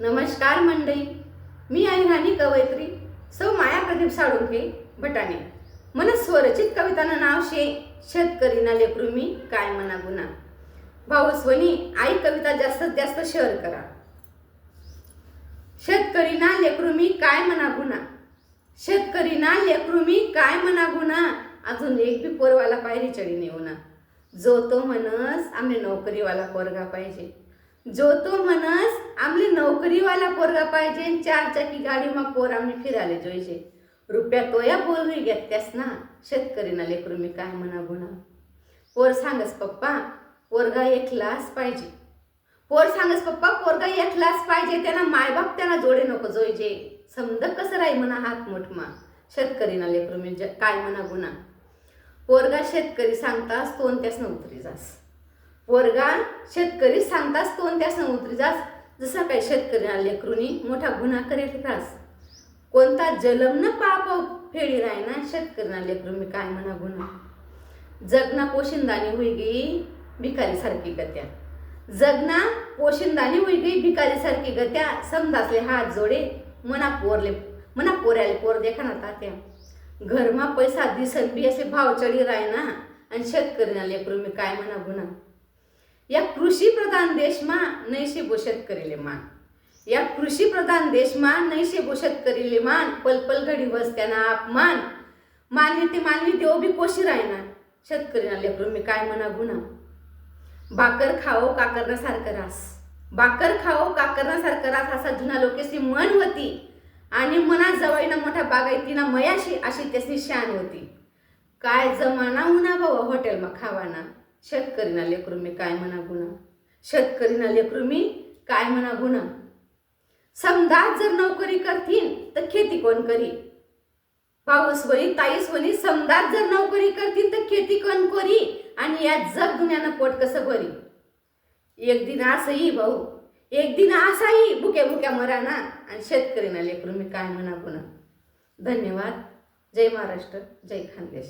नमस्कार मंडळी. मी आहे राणी कवयत्री. सौ माया प्रदीप साळुंखे भटाणे. मन स्वरचित कवितानं नाव शे शेतकरी ना लेकरू मी काय म्हणा गुन्हा. भाऊ स्वनी आई कविता जास्तीत जास्त शेअर करा. शेतकरी ना लेकरू मी काय म्हणा गुन्हा. शेतकरी ना लेकरू मी काय म्हणा गुन्हा. अजून एक बी पोरवाला पायरी चढी नेऊ ना. जो तो म्हणस आम्ही नोकरीवाला पोरगा पाहिजे. जो तो म्हणस आमली नोकरीवाला पोरगा पाहिजे आणि चार चाकी गाडीमा पोर आम्ही फिरायला जोईजे रुपया तोया पोरगी घेतल्यास ना शेतकरीना लेकरू मी काय म्हणा गुणा पोर सांगस पप्पा पोरगा एक लास पाहिजे. पोर सांगस पप्पा पोरगा एक लास पाहिजे त्यांना मायबाप त्यांना जोडे नको जोईजे समज कसं राही म्हणा हात मोठमा. शेतकरीना लेकरू मी ज- काय म्हणा गुणा पोरगा शेतकरी सांगतास तोन त्यास उतरी जास. वर्गान शेतकरी सांगतास तोन त्या उतरी जास जसा काय शेतकरी लेकरुनी लेकरूनी मोठा गुन्हा करेल त्रास कोणता जलम न पाप फेडी राही ना शेतकरी लेकरू मी काय म्हणा गुन्हा. जगना पोशिंदानी होई गई भिकारी सारखी गत्या. जगना पोशिंदानी होई गई भिकारी सारखी गत्या. समजासले हात जोडे मना पोरले मना पोऱ्याले पोर देखा ना तात्या. घरमा पैसा दिसन बी असे भाव चढी राही ना आणि शेतकरीना लेकरू मी काय म्हणा गुन्हा. या कृषी प्रधान देशमा नैशे शेतकरीले मान. या कृषी प्रधान देशमा नैशे शेतकरीले मान. पलपल घडी वसत्याना अपमान मानवी ते मानवी देव बी कोशी राहणार शेतकरीना लेकरू मी काय म्हणा गुन्हा? बाकर खाओ काकरण्यासारखं रास. बाकर खाओ काकरण्यासारखं रास असा जुना लोकेशी मन होती. आणि मना जवळीनं मोठा बागायतीना मयाशी अशी त्याची शान होती. काय जमाना उन्हा बाबा हॉटेलमा खावाना? शेतकरीना लेकरू मी काय म्हणा गुन्हा शेतकरीना लेकरू मी काय म्हणा गुन्हा समजा जर नोकरी करतील तर खेती कोण करी? पाऊस वरी ताईस वरी समजा जर नोकरी करतील तर खेती कोण करी? आणि या जग दुन्यानं पोट कसं भरी? एक दिन असंही भाऊ एक दिन असाही भुक्या भुक्या मरा ना आणि शेतकरीना लेकरू मी काय म्हणा गुन्हा धन्यवाद. जय महाराष्ट्र जय खानदेश.